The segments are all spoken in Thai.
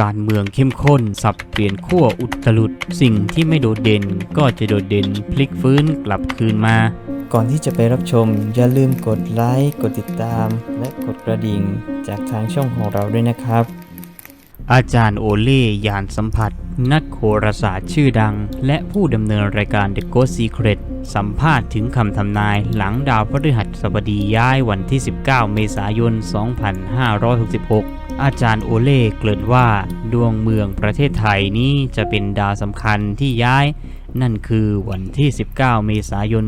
การเมืองเข้มข้น สับเปลี่ยนขั้วอุตลุด สิ่งที่ไม่โดดเด่นก็จะโดดเด่นพลิกฟื้นกลับคืนมา ก่อนที่จะไปรับชม อย่าลืมกดไลค์กดติดตาม และกดกระดิ่ง จากทางช่องของเราด้วยนะครับ อาจารย์โอเล่ยานสัมผัส นักโหราศาสตร์ชื่อดัง และผู้ดำเนินรายการ The Ghost Secret สัมภาษณ์ถึงคำทำนายหลังดาวพฤหัสบดีย้ายวันที่ 19 เมษายน 2566 อาจารย์โอเล่เกริ่นว่าดวงเมืองประเทศไทยนี้จะเป็นดาวสำคัญที่ย้าย นั่นคือวันที่ 19 เมษายน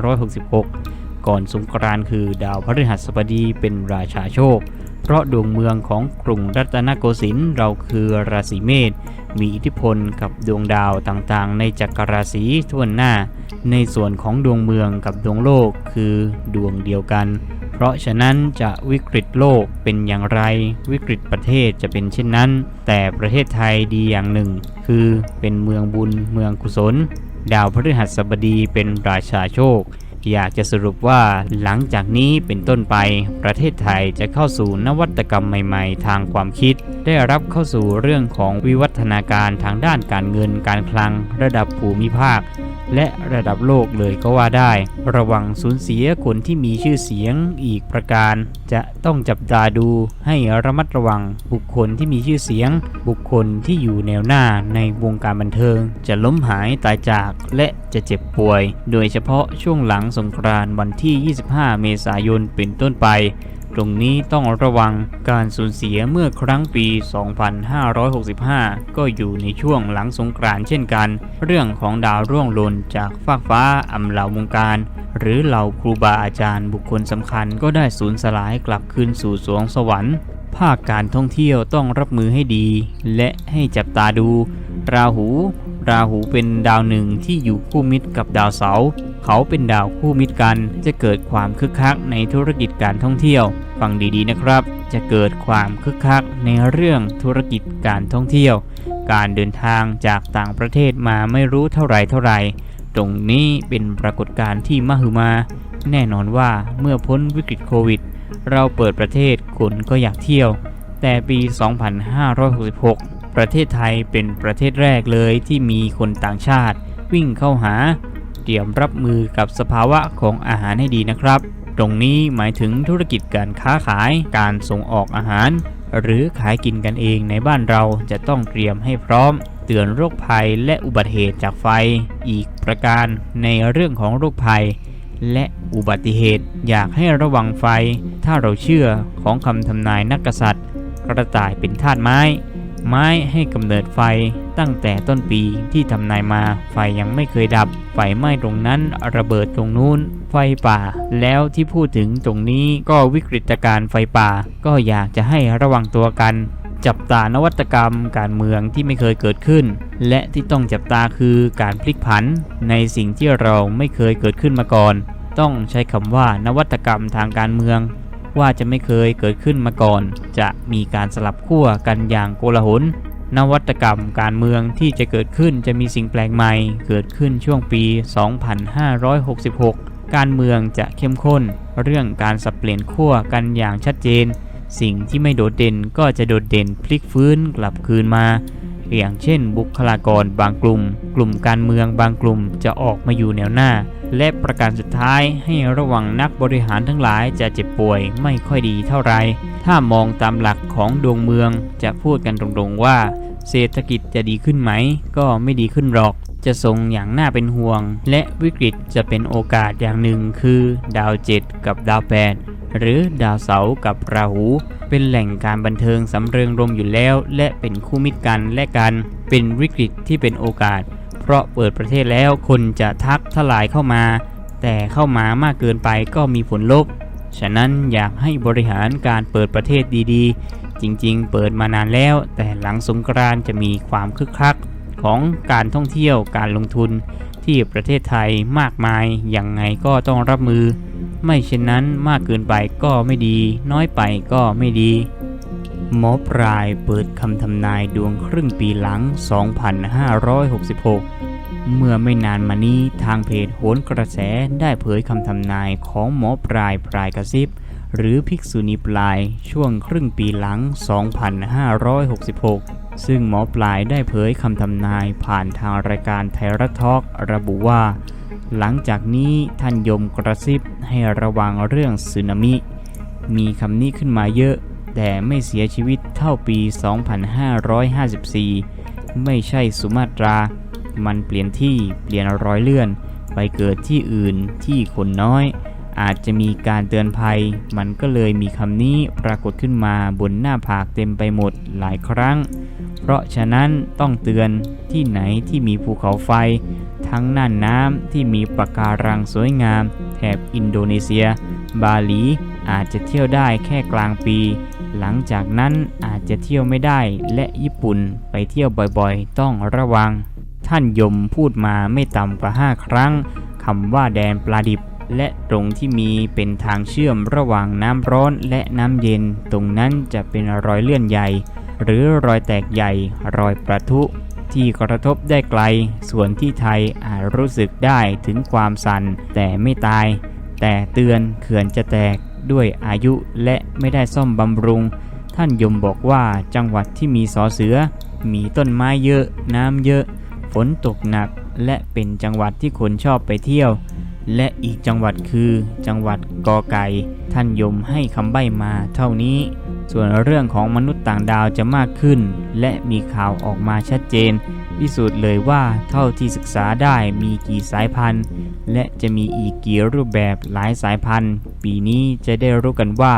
2566 ก่อนสงกรานต์คือดาวพฤหัสบดีเป็นราชาโชค เพราะดวงเมืองของกรุงรัตนโกสินทร์เราคือราศีเมษมีอิทธิพลกับดวงดาวต่างๆ ในจักรราศีทั่วหน้า ในส่วนของดวงเมืองกับดวงโลกคือดวงเดียวกัน เพราะฉะนั้นจะวิกฤตโลกเป็นอย่างไร วิกฤตประเทศจะเป็นเช่นนั้น แต่ประเทศไทยดีอย่างหนึ่ง คือเป็นเมืองบุญเมืองกุศล ดาวพฤหัสบดีเป็นราชาโชค อยากจะสรุปว่าหลังจากนี้เป็นต้นไป ประเทศไทยจะเข้าสู่นวัตกรรมใหม่ๆ ทางความคิด ได้รับเข้าสู่เรื่องของวิวัฒนาการทางด้านการเงินการคลัง ระดับภูมิภาค และระดับโลกเลยก็ว่าได้ ระวังสูญเสียคนที่มีชื่อเสียงอีกประการ จะต้องจับตาดูให้ระมัดระวังบุคคลที่มีชื่อเสียง บุคคลที่อยู่แนวหน้าในวงการบันเทิง จะล้มหายตายจากและจะเจ็บป่วย โดยเฉพาะช่วงหลังสงกรานต์วันที่ 25 เมษายนเป็นต้นไป ตรงนี้ต้องระวังการสูญเสียเมื่อครั้งปี 2565 ก็อยู่ในช่วงหลังสงกรานต์เช่นกัน เรื่องของดาวร่วงหล่นจากฟากฟ้าอำเหล่าวงการ หรือเหล่าครูบาอาจารย์บุคคลสำคัญก็ได้สูญสลายกลับคืนสู่สวงสวรรค์ ภาคการท่องเที่ยวต้องรับมือให้ดี และให้จับตาดู ราหู ราหูเป็นดาวหนึ่งที่อยู่คู่มิตรกับดาวเสาร์เขาเป็นดาวคู่มิตรกัน จะเกิดความคึกคักในธุรกิจการท่องเที่ยว ฟังดีๆนะครับ จะเกิดความคึกคักในเรื่องธุรกิจการท่องเที่ยว การเดินทางจากต่างประเทศมาไม่รู้เท่าไรเท่าไรตรงนี้เป็นปรากฏการณ์ที่มหึมา แน่นอนว่าเมื่อพ้นวิกฤตโควิด เราเปิดประเทศคนก็อยากเที่ยว แต่ปี 2566 ประเทศไทยเป็นประเทศแรกเลยที่มีคนต่างชาติ วิ่งเข้าหา เตรียมรับมือกับสภาวะของอาหารให้ดีนะครับ ตรงนี้หมายถึงธุรกิจการค้าขาย การส่งออกอาหาร หรือขายกินกันเองในบ้านเราจะต้องเตรียมให้พร้อม เตือนโรคภัยและอุบัติเหตุจากไฟ อีกประการในเรื่องของโรคภัย และอุบัติเหตุอยากให้ระวังไฟ ถ้าเราเชื่อของคำทำนายนักกษัตริย์ กระต่ายเป็นธาตุไม้ ไม้ให้กำเนิดไฟตั้งแต่ต้นปีที่ทำนายมาไฟยังไม่เคยดับ ไฟไหม้ตรงนั้นระเบิดตรงนู้น ไฟป่า แล้วที่พูดถึงตรงนี้ก็วิกฤตการณ์ไฟป่า ก็อยากจะให้ระวังตัวกัน จับตานวัตกรรมการเมืองที่ไม่เคยเกิดขึ้น และที่ต้องจับตาคือการพลิกผัน ในสิ่งที่เราไม่เคยเกิดขึ้นมาก่อน ต้องใช้คำว่านวัตกรรมทางการเมือง ว่าจะไม่เคยเกิดขึ้นมาก่อน จะมีการสลับขั้วกันอย่างโกลาหล นวัตกรรมการเมืองที่จะเกิดขึ้นจะมีสิ่งแปลกใหม่ เกิดขึ้นช่วงปี 2566 การเมืองจะเข้มข้น เรื่องการสับเปลี่ยนขั้วกันอย่างชัดเจน สิ่งที่ไม่โดดเด่นก็จะโดดเด่นพลิกฟื้นกลับคืนมา อย่างเช่น บุคลากรบางกลุ่ม กลุ่มการเมืองบางกลุ่มจะออกมาอยู่แนวหน้า และประการสุดท้ายให้ระวังนักบริหารทั้งหลายจะเจ็บป่วยไม่ค่อยดีเท่าไหรถ้ามองตามหลักของดวงเมืองจะพูดกันตรงๆว่า เศรษฐกิจจะดีขึ้นไหม ก็ไม่ดีขึ้นหรอกจะทรงอย่างน่าเป็นห่วง และวิกฤตจะเป็นโอกาสอย่างหนึ่งคือ ดาวเจ็ดกับดาวแปด หรือดาวเสาร์กับราหู เป็นแหล่งการบันเทิงสำเริงรมอยู่แล้ว และเป็นคู่มิตรกันและกัน เป็นวิกฤตที่เป็นโอกาส เพราะเปิดประเทศแล้วคนจะทักทลายเข้ามา แต่เข้ามามากเกินไปก็มีผลลบ ฉะนั้นอยากให้บริหารการเปิดประเทศดีๆ จริงๆ เปิดมานานแล้ว แต่หลังสงกรานจะมีความคึกคักของการท่องเที่ยวการลงทุนที่ประเทศไทยมากมาย อย่างไงก็ต้องรับมือ ไม่เช่นนั้นมากเกินไปก็ไม่ดี น้อยไปก็ไม่ดี หมอปลายเปิดคำทำนายดวงครึ่งปีหลัง 2566เมื่อไม่นานมานี้ทางเพจโหนกระแสได้เผยคำทำนายของหมอปลายปลายกระซิบ หรือภิกษุณีปลายช่วงครึ่งปีหลัง 2566 ซึ่งหมอปลายได้เผยคำทำนายผ่านทางรายการไทยรัฐทอล์กระบุว่า หลังจากนี้ท่านยมกระซิบให้ระวังเรื่องสึนามิ มีคำนี้ขึ้นมาเยอะ แต่ไม่เสียชีวิตเท่าปี 2554 ไม่ใช่สุมาตรา มันเปลี่ยนที่เปลี่ยนรอยเลื่อน ไปเกิดที่อื่นที่คนน้อย อาจจะมีการเตือนภัย มันก็เลยมีคำนี้ปรากฏขึ้นมาบนหน้าผากเต็มไปหมดหลายครั้ง เพราะฉะนั้นต้องเตือนที่ไหนที่มีภูเขาไฟ ทั้งน่านน้ำที่มีปะการังสวยงาม แถบอินโดนีเซีย บาหลีอาจจะเที่ยวได้แค่กลางปี หลังจากนั้นอาจจะเที่ยวไม่ได้และญี่ปุ่นไปเที่ยวบ่อยๆ ต้องระวัง ท่านยมพูดมาไม่ต่ำกว่า 5 ครั้งคำว่าแดนปลาดิบและตรงที่มีเป็นทางเชื่อมระหว่างน้ำร้อนและน้ำเย็น ตรงนั้นจะเป็นรอยเลื่อนใหญ่ หรือรอยแตกใหญ่ รอยประทุ ที่กระทบได้ไกล ส่วนที่ไทยอาจรู้สึกได้ถึงความสั่นแต่ไม่ตาย แต่เตือนเขื่อนจะแตกด้วยอายุและไม่ได้ซ่อมบำรุง ท่านยมบอกว่าจังหวัดที่มีสอเสือ มีต้นไม้เยอะ น้ำเยอะ ฝนตกหนัก และเป็นจังหวัดที่คนชอบไปเที่ยว และอีกจังหวัดคือจังหวัดกอไก่ท่านยมให้คำใบ้มาเท่านี้ ส่วนเรื่องของมนุษย์ต่างดาวจะมากขึ้น และมีข่าวออกมาชัดเจน พิสูจน์เลยว่าเท่าที่ศึกษาได้มีกี่สายพันธุ์ และจะมีอีกกี่รูปแบบหลายสายพันธุ์ ปีนี้จะได้รู้กันว่า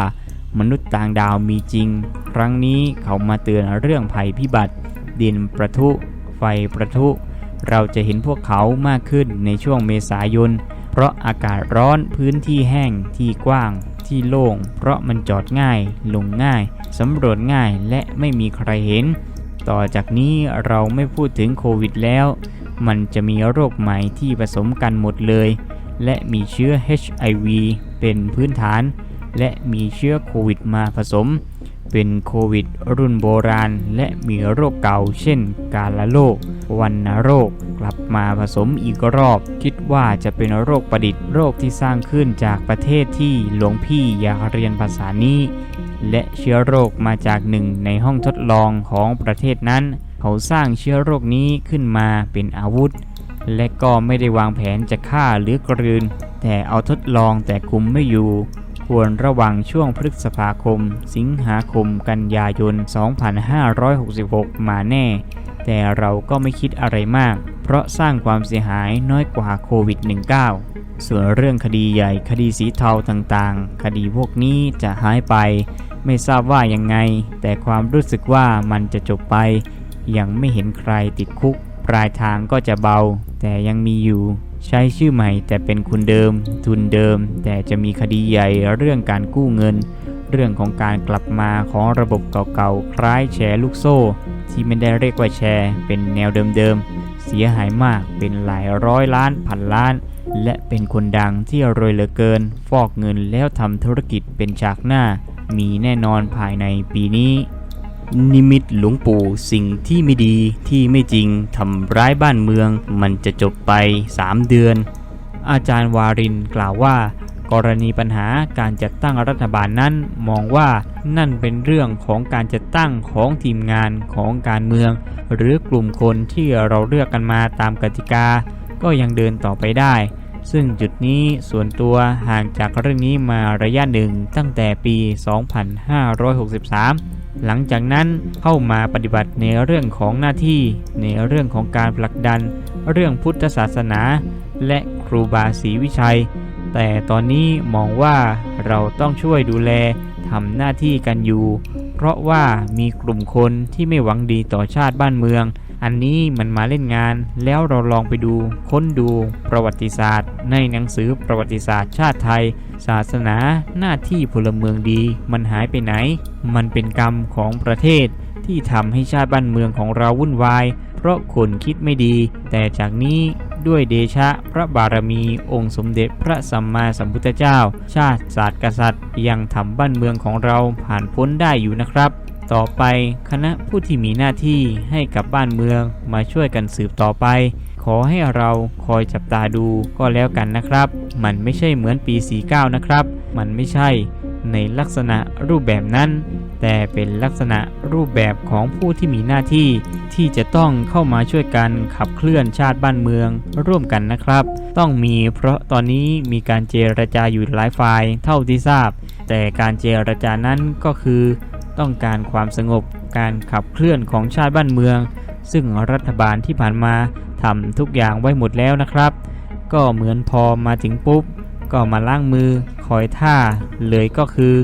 มนุษย์ต่างดาวมีจริง ครั้งนี้เขามาเตือนเรื่องภัยพิบัติ ดินประทุ ไฟประทุ เราจะเห็นพวกเขามากขึ้นในช่วงเมษายน ราะอากาศร้อนพื้นที่แห้งที่กว้าง ที่โล่ง เพราะมันจอดง่าย ลงง่าย สำรวจง่ายและไม่มีใครเห็น ต่อจากนี้เราไม่พูดถึงโควิดแล้ว มันจะมีโรคใหม่ที่ผสมกันหมดเลย และมีเชื้อ HIV เป็นพื้นฐาน และมีเชื้อโควิดมาผสม เป็นโควิดรุ่นโบราณ และมีโรคเก่า เช่น กาฬโรควันนโรค กลับมาผสมอีกรอบ คิดว่าจะเป็นโรคประดิษฐ์โรคที่สร้างขึ้นจากประเทศที่หลวงพี่อยากเรียนภาษานี้ และเชื้อโรคมาจากหนึ่งในห้องทดลองของประเทศนั้น เขาสร้างเชื้อโรคนี้ขึ้นมาเป็นอาวุธ และก็ไม่ได้วางแผนจะฆ่าหรือกลืน แต่เอาทดลองแต่คุมไม่อยู่ควรระวังช่วงพฤษภาคม สิงหาคม กันยายน 2566 มาแน่ แต่เราก็ไม่คิดอะไรมาก เพราะสร้างความเสียหายน้อยกว่าโควิด -19 ส่วนเรื่องคดีใหญ่คดีสีเทาต่างๆ คดีพวกนี้จะหายไป ไม่ทราบว่ายังไง แต่ความรู้สึกว่ามันจะจบไป ยังไม่เห็นใครติดคุก ปลายทางก็จะเบา แต่ยังมีอยู่ ใช้ชื่อใหม่แต่เป็นคุณเดิม ทุนเดิม แต่จะมีคดีใหญ่เรื่องการกู้เงิน เรื่องของการกลับมาของระบบเก่าๆ คล้ายแชร์ลูกโซ่ ที่ไม่ได้เรียกว่าแชร์ เป็นแนวเดิมๆ เสียหายมากเป็นหลายร้อยล้านพันล้าน และเป็นคนดังที่รวยเหลือเกิน ฟอกเงินแล้วทำธุรกิจเป็นฉากหน้า มีแน่นอนภายในปีนี้ นิมิตหลวงปู่สิ่งที่ไม่ดีที่ไม่จริงทำร้ายบ้านเมือง มันจะจบไป 3 เดือน อาจารย์วารินกล่าวว่า กรณีปัญหาการจัดตั้งรัฐบาลนั้นมองว่านั่นเป็นเรื่องของการจัดตั้งของทีมงานของการเมือง หรือกลุ่มคนที่เราเลือกกันมาตามกติกา ก็ยังเดินต่อไปได้ ซึ่งจุดนี้ส่วนตัวห่างจากเรื่องนี้มาระยะหนึ่งตั้งแต่ปี 2563หลังจากนั้นเข้ามาปฏิบัติในเรื่องของหน้าที่ ในเรื่องของการผลักดัน เรื่องพุทธศาสนา และครูบาศรีวิชัย แต่ตอนนี้มองว่าเราต้องช่วยดูแลทำหน้าที่กันอยู่ เพราะว่ามีกลุ่มคนที่ไม่หวังดีต่อชาติบ้านเมือง อันนี้มันมาเล่นงาน แล้วเราลองไปดูค้นดูประวัติศาสตร์ ในหนังสือประวัติศาสตร์ชาติไทย ศาสนาหน้าที่พลเมืองดี มันหายไปไหน มันเป็นกรรมของประเทศ ที่ทำให้ชาติบ้านเมืองของเราวุ่นวาย เพราะคนคิดไม่ดี แต่จากนี้ ด้วยเดชะพระบารมีองค์สมเด็จพระสัมมาสัมพุทธเจ้า ชาติศาสตร์กษัตริย์ ยังทำบ้านเมืองของเราผ่านพ้นได้อยู่นะครับต่อไปคณะผู้ที่มีหน้าที่ให้กับบ้านเมืองมาช่วยกันสืบต่อไป ขอให้เราคอยจับตาดูก็แล้วกันนะครับ มันไม่ใช่เหมือนปี 49 นะครับ มันไม่ใช่ ในลักษณะรูปแบบนั้น แต่เป็นลักษณะรูปแบบของผู้ที่มีหน้าที่ ที่จะต้องเข้ามาช่วยกันขับเคลื่อนชาติบ้านเมืองร่วมกันนะครับ ต้องมีเพราะตอนนี้มีการเจรจาอยู่หลายฝ่ายเท่าที่ทราบ แต่การเจรจานั้นก็คือ ต้องการความสงบการขับเคลื่อนของชาติบ้านเมือง ซึ่งรัฐบาลที่ผ่านมาทำทุกอย่างไว้หมดแล้วนะครับ ก็เหมือนพอมาถึงปุ๊บ ก็มาล้างมือคอยท่าเลยก็คือ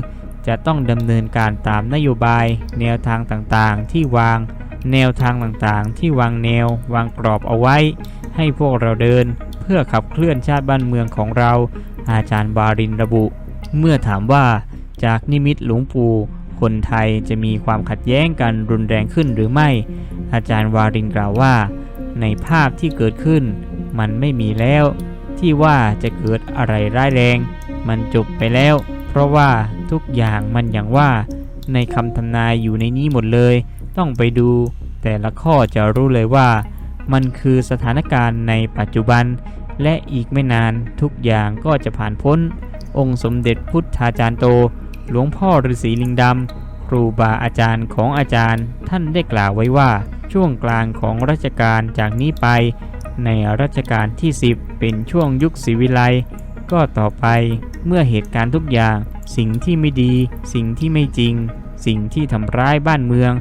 จะต้องดำเนินการตามนโยบาย แนวทางต่างๆ ที่วาง แนวทางต่างๆ ที่วางแนว วางกรอบเอาไว้ ให้พวกเราเดิน เพื่อขับเคลื่อนชาติบ้านเมืองของเรา อาจารย์บารินระบุ เมื่อถามว่าจากนิมิตหลวงปู่คนไทยจะมีความขัดแย้งกันรุนแรงขึ้นหรือไม่ อาจารย์วารินกล่าวว่า ในภาพที่เกิดขึ้น มันไม่มีแล้ว ที่ว่าจะเกิดอะไรร้ายแรง มันจบไปแล้ว เพราะว่าทุกอย่างมันอย่างว่า ในคำทำนายอยู่ในนี้หมดเลย ต้องไปดู แต่ละข้อจะรู้เลยว่า มันคือสถานการณ์ในปัจจุบัน และอีกไม่นานทุกอย่างก็จะผ่านพ้น องค์สมเด็จพุทธาจารย์โต หลวงพ่อฤาษีลิงดำครูบาอาจารย์ของอาจารย์ ท่านได้กล่าวไว้ว่าช่วงกลางของรัชกาลจากนี้ไป ในรัชกาลที่ 10 เป็นช่วงยุคศรีวิไลก็ต่อไปเมื่อเหตุการณ์ทุกอย่าง สิ่งที่ไม่ดี สิ่งที่ไม่จริง สิ่งที่ทำร้ายบ้านเมือง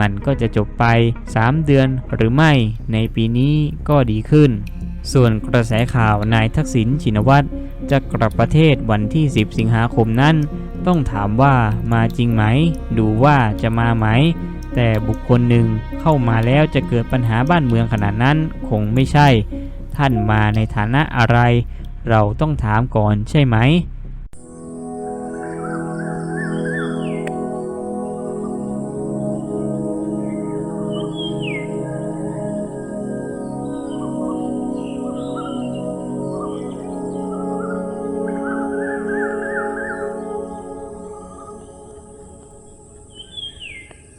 มันก็จะจบไป 3 เดือนหรือไม่ในปีนี้ก็ดีขึ้น ส่วนกระแสข่าวนายทักษิณชินวัตรจะกลับประเทศวันที่ 10 สิงหาคมนั้น ต้องถามว่ามาจริงไหม ดูว่าจะมาไหม แต่บุคคลหนึ่งเข้ามาแล้วจะเกิดปัญหาบ้านเมืองขนาดนั้นคงไม่ใช่ ท่านมาในฐานะอะไร เราต้องถามก่อนใช่ไหม